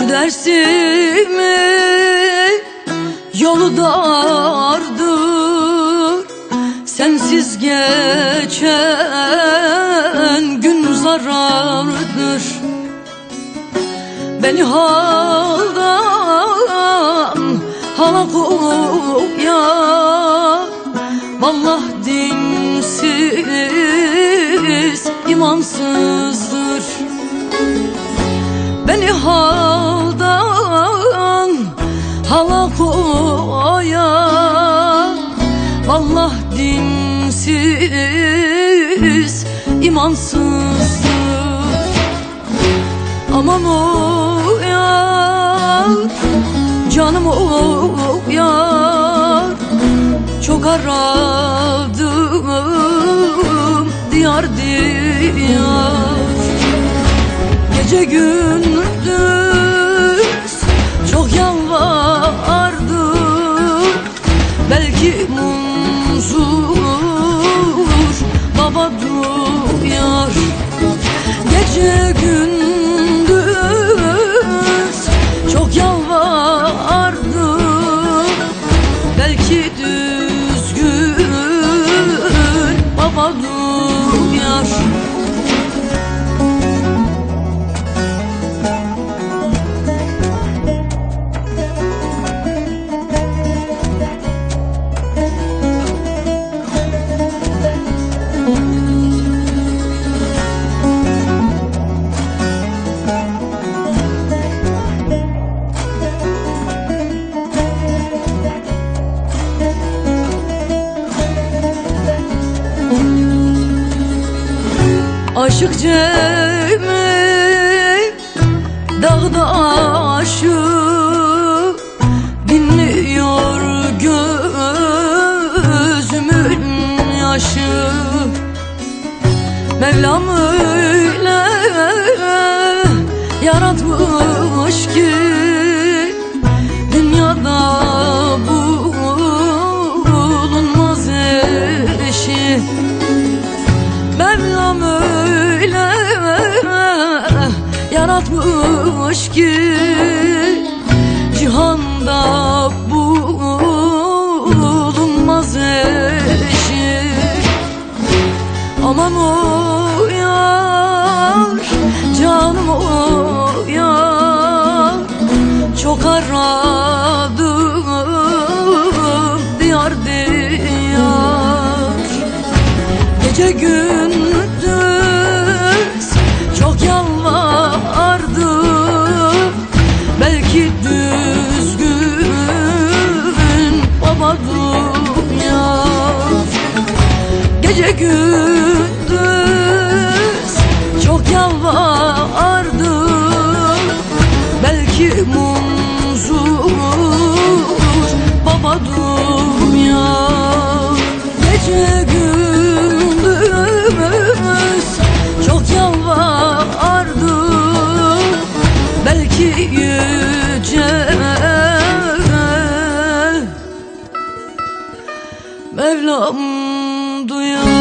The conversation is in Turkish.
Şu dersimin yolu dardır Sensiz geçen gün zarardır. Beni haldan hala koyar Vallah dinsiz, imansızdır. Beni haldan hala koyar Vallah dinsiz, imansızdır. Aman o yar, canım o yar. Çok aradım diyar diyar. Gece gündüz Belki muzur baba duyar. Gece gündüz çok yalvardım. Belki düzgün baba Aşık Cemil Dağda aşık Dinliyor gözümün yaşı. Mevlam öyle yaratmış ki yaratmış ki Cihanda bulunmaz eşi. Aman o Mevlam duyar.